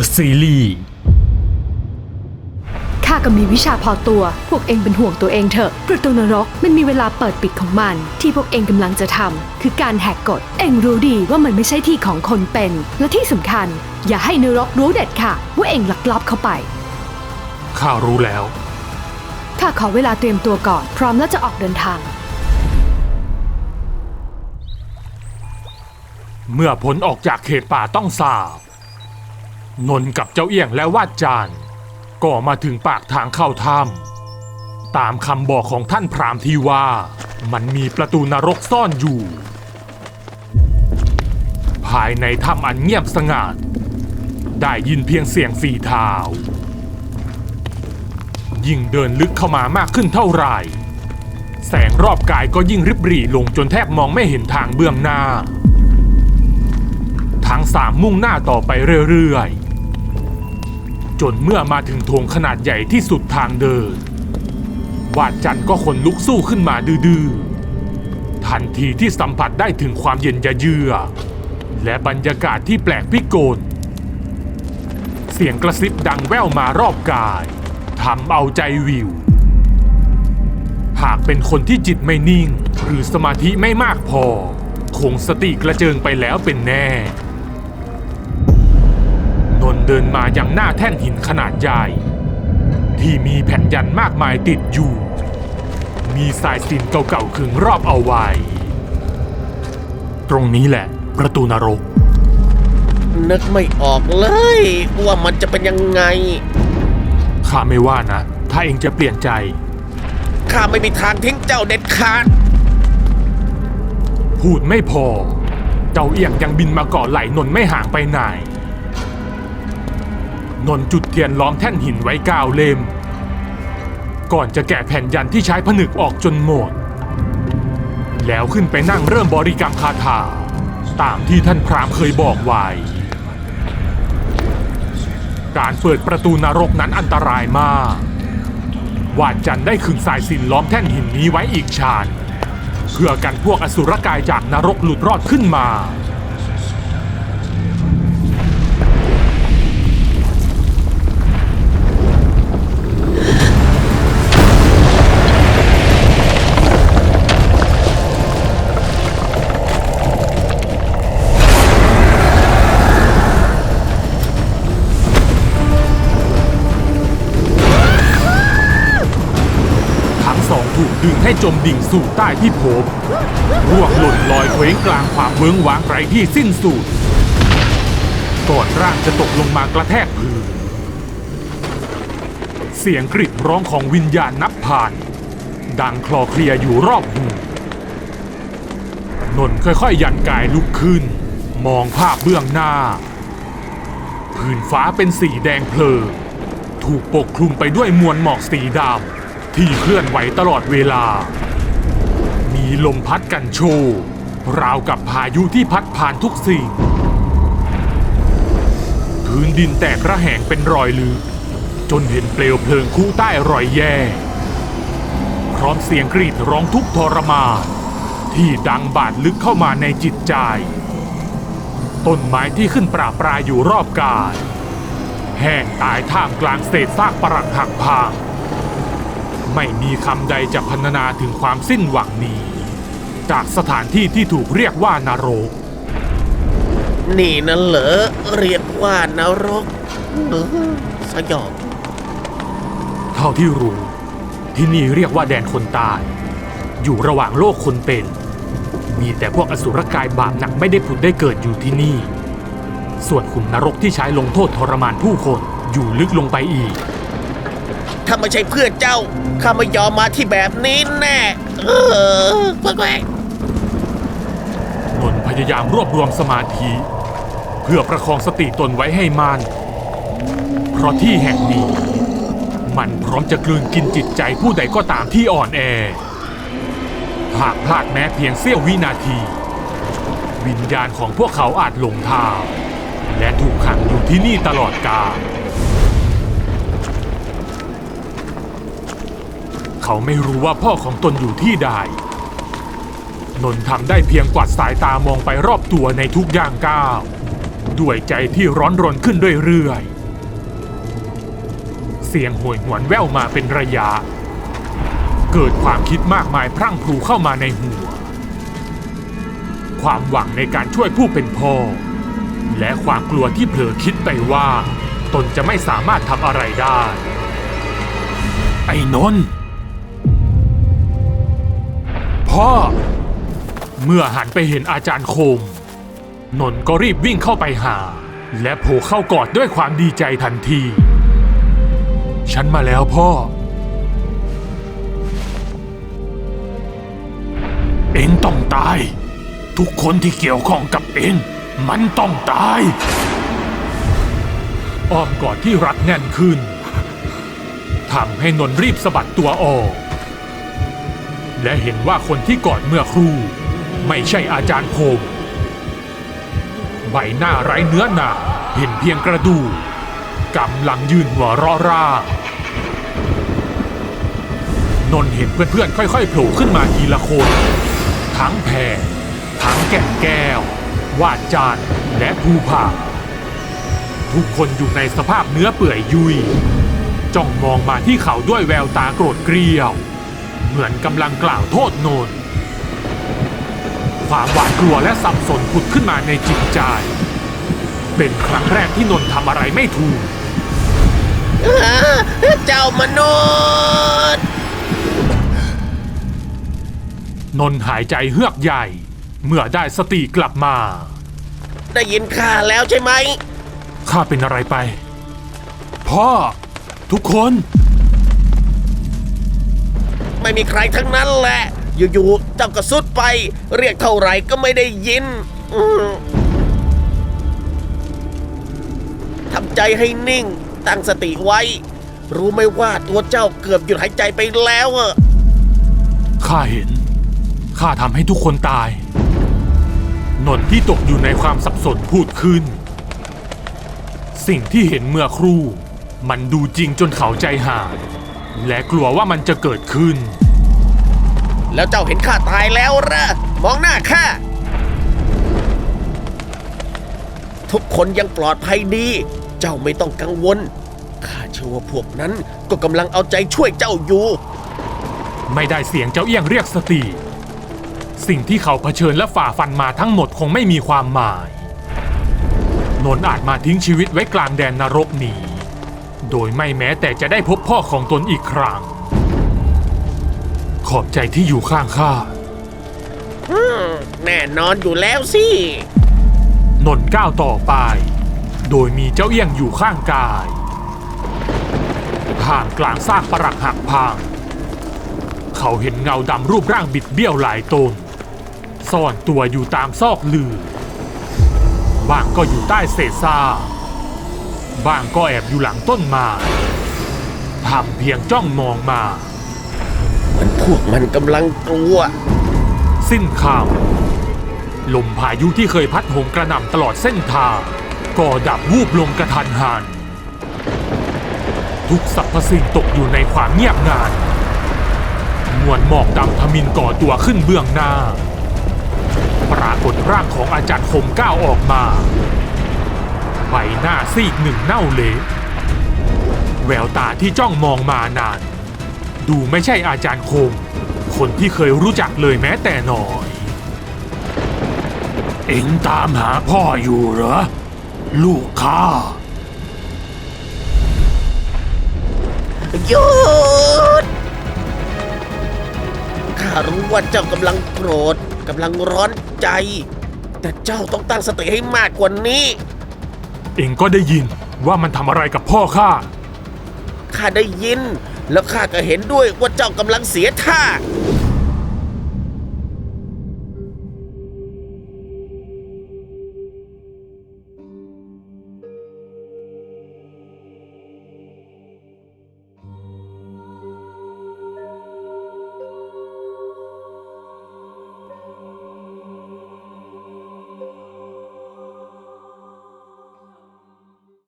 The Series ข้าก็มีวิชาพอตัว พวกเองเป็นห่วงตัวเองเถอะประตูนรกมันมีเวลาเปิดปิดของมัน ที่พวกเองกำลังจะทำคือการแหกกฎ เองรู้ดีว่ามันไม่ใช่ที่ของคนเป็น และที่สำคัญ อย่าให้นรกรู้เด็ดค่ะ ว่าเองลักลอบเข้าไป ข้ารู้แล้ว ข้าขอเวลาเตรียมตัวก่อน พร้อมแล้วจะออกเดินทาง เมื่อผลออกจากเขตป่าต้องสาบ นนกับเจ้าเอี้ยงและวาดจานก็มาถึงปากทางเข้าถ้ำตามคำบอกของท่านพรามที่ว่า มันมีประตูนรกซ่อนอยู่ ภายในถ้ำอันเงียบสงัด ได้ยินเพียงเสียงฝีเท้ายิ่งเดินลึกเข้ามามากขึ้นเท่าไหร่ แสงรอบกายก็ยิ่งริบหรี่ลงจนแทบมองไม่เห็นทางเบื้องหน้า ทั้งสามมุ่งหน้าต่อไปเรื่อยๆ จนเมื่อมาถึงโถงขนาดใหญ่ที่สุดทางเดิน วาดจันทร์ก็ขนลุกสู้ขึ้นมาดื้อๆทันทีที่สัมผัสได้ถึงความเย็นยะเยือ และบรรยากาศที่แปลกพิกลเสียงกระซิบดังแว่วมารอบกายทำเอาใจวิว หากเป็นคนที่จิตไม่นิ่ง หรือสมาธิไม่มากพอ คงสติกระเจิงไปแล้วเป็นแน่ เดินมายังหน้าแท่นหินขนาดใหญ่ ที่มีแผ่นยันมากมายติดอยู่ มีสายสิญจนเก่าๆขึงรอบเอาไว้ ตรงนี้แหละ ประตูนรก นึกไม่ออกเลย ว่ามันจะเป็นยังไง ข้าไม่ว่านะ ถ้าเองจะเปลี่ยนใจ ข้าไม่มีทางทิ้งเจ้าเด็ดขาด พูดไม่พอ เจ้าเอียงยังบินมาเกาะไหลนนท์ไม่ห่างไปไหน นนจุดเทียนล้อมแท่นหินไว้ก้าเล่มก่อนจะแกะแผ่นยันที่ใช้ผนึกออกจนหมด แล้วขึ้นไปนั่งเริ่มบริกรรมคาถา ตามที่ท่านพรามเคยบอกไว้ การเปิดประตูนรกนั้นอันตรายมาก วาดจันได้ขึงสายสิญจนล้อมแท่นหินนี้ไว้อีกชานเพื่อกันพวกอสุรกายจากนรกหลุดรอดขึ้นมา ให้จมดิ่งสู่ใต้ที่ภพร่วงหล่นลอยเคว้งกลางความเวิ้งว้างไร้ที่สิ้นสุดก่อนร่างจะตกลงมากระแทกพื้นเสียงกรีดร้องของวิญญาณนับผ่าน ดังคลอเคลียอยู่รอบหูนนท์ค่อยๆ ยันกายลุกขึ้น มองภาพเบื้องหน้า พื้นฟ้าเป็นสีแดงเพลิงถูกปกคลุมไปด้วยมวลหมอกสีดำ ที่เคลื่อนไหวตลอดเวลา มีลมพัดกันโชกราวกับพายุที่พัดผ่านทุกสิ่ง พื้นดินแตกระแหงเป็นรอยลึก จนเห็นเปลวเพลิงคู่ใต้รอยแย่ พร้อมเสียงกรีดร้องทุกทรมานที่ดังบาดลึกเข้ามาในจิตใจ ต้นไม้ที่ขึ้นปราปรายอยู่รอบกายแห้งตายท่ามกลางเศษซากปรักหักพัง ไม่มีคำใดจะพรรณนาถึงความสิ้นหวังนี้ จากสถานที่ที่ถูกเรียกว่านรก นี่นั่นเหรอเรียกว่านรกเออสยองเท่าที่รู้ ที่นี่เรียกว่าแดนคนตาย อยู่ระหว่างโลกคนเป็น มีแต่พวกอสุรกายบาปหนักไม่ได้ผุดได้เกิดอยู่ที่นี่ ส่วนขุมนรกที่ใช้ลงโทษทรมานผู้คนอยู่ลึกลงไปอีก ถ้าไม่ใช่เพื่อนเจ้า ข้าไม่ยอมมาที่แบบนี้แน่ เออแกวกนนพยายามรวบรวมสมาธิ เพื่อประคองสติตนไว้ให้มัน่นเพราะที่แห่งนี้ มันพร้อมจะกลืนกินจิตใจผู้ใดก็ตามที่อ่อนแอ หากพลาดแม้เพียงเสี้ยววินาที วิญญาณของพวกเขาอาจหลงทางและถูกขังอยู่ที่นี่ตลอดกาล เขาไม่รู้ว่าพ่อของตนอยู่ที่ใด นนท์ทำได้เพียงกวาดสายตามองไปรอบตัวในทุกย่างก้าว ด้วยใจที่ร้อนรนขึ้นเรื่อยๆ เสียงโหยหวนแว่วมาเป็นระยะ เกิดความคิดมากมายพรั่งพรูเข้ามาในหัว ความหวังในการช่วยผู้เป็นพ่อ และความกลัวที่เผลอคิดไปว่า ตนจะไม่สามารถทำอะไรได้ ไอ้นนท์ พ่อ เมื่อหันไปเห็นอาจารย์คม นนท์ก็รีบวิ่งเข้าไปหา และโผล่เข้ากอดด้วยความดีใจทันที ฉันมาแล้วพ่อ เองต้องตาย ทุกคนที่เกี่ยวข้องกับเอง มันต้องตาย อ้อมกอดที่รัดแน่นขึ้นทำให้นนท์รีบสะบัดตัวออก และเห็นว่าคนที่กอดเมื่อครู่ ไม่ใช่อาจารย์คมใบหน้าไร้เนื้อหนาเห็นเพียงกระดูกกำลังยืนหัวเร่อร่านนท์เห็นเพื่อนๆ ค่อยๆโผล่ขึ้นมาทีละคน ทั้งแพรทั้งแก่นแก้ว วาดจานและภูผาทุกคนอยู่ในสภาพเนื้อเปื่อยยุยจ้องมองมาที่เขาด้วยแววตาโกรธเกรี้ยว เหมือนกำลังกล่าวโทษนนท์ความหวาดกลัวและสับสนผุดขึ้นมาในจิตใจ เป็นครั้งแรกที่นนท์ทำอะไรไม่ถูก เจ้ามนุษย์ นนท์หายใจเฮือกใหญ่ เมื่อได้สติกลับมา ได้ยินข้าแล้วใช่ไหม ข้าเป็นอะไรไป พ่อ ทุกคน ไม่มีใครทั้งนั้นแหละ อยู่ๆเจ้าก็สุดไป เรียกเท่าไหร่ก็ไม่ได้ยินทำใจให้นิ่ง ตั้งสติไว้ รู้ไหมว่าตัวเจ้าเกือบหยุดหายใจไปแล้วอะข้าเห็น ข้าทำให้ทุกคนตายนนท์ที่ตกอยู่ในความสับสนพูดขึ้น สิ่งที่เห็นเมื่อครู่ มันดูจริงจนเขาใจหาย และกลัวว่ามันจะเกิดขึ้น แล้วเจ้าเห็นข้าตายแล้วเหรอมองหน้าข้าทุกคนยังปลอดภัยดี เจ้าไม่ต้องกังวล ข้าเชื่อว่าพวกนั้นก็กำลังเอาใจช่วยเจ้าอยู่ ไม่ได้เสียงเจ้าเอี้ยงเรียกสติ สิ่งที่เขาเผชิญและฝ่าฟันมาทั้งหมดคงไม่มีความหมาย นนท์อาจมาทิ้งชีวิตไว้กลางแดนนรกนี้ โดยไม่แม้แต่จะได้พบพ่อของตนอีกครั้ง ขอบใจที่อยู่ข้างข้าแน่นอนอยู่แล้วสิ นนท์ก้าวต่อไป โดยมีเจ้าเอี้ยงอยู่ข้างกายห่างกลางซากปรักหักพัง เขาเห็นเงาดำรูปร่างบิดเบี้ยวหลายตน ซ่อนตัวอยู่ตามซอกหลือ บางก็อยู่ใต้เศษซาก บางก็แอบอยู่หลังต้นไม้ทำเพียงจ้องมองมามันพวกมันกำลังกลัว สิ้นคำลมพายุที่เคยพัดโหมกระหน่ำตลอดเส้นทางก็ดับวูบลงกระทันหัน ทุกสรรพสิ่งตกอยู่ในความเงียบงันมวลหมอกดำทมินก่อตัวขึ้นเบื้องหน้า ปรากฏร่างของอาจารย์คมก้าวออกมา ใบหน้าซีกหนึ่งเน่าเละแววตาที่จ้องมองมานาน ดูไม่ใช่อาจารย์คมคนที่เคยรู้จักเลยแม้แต่น้อย เอ็งตามหาพ่ออยู่เหรอ ลูกข้าหยุดข้ารู้ว่าเจ้ากำลังโกรธกำลังร้อนใจ แต่เจ้าต้องตั้งสติให้มากกว่านี้ เองก็ได้ยินว่ามันทำอะไรกับพ่อข้า ข้าได้ยิน แล้วข้าก็เห็นด้วยว่าเจ้ากำลังเสียท่า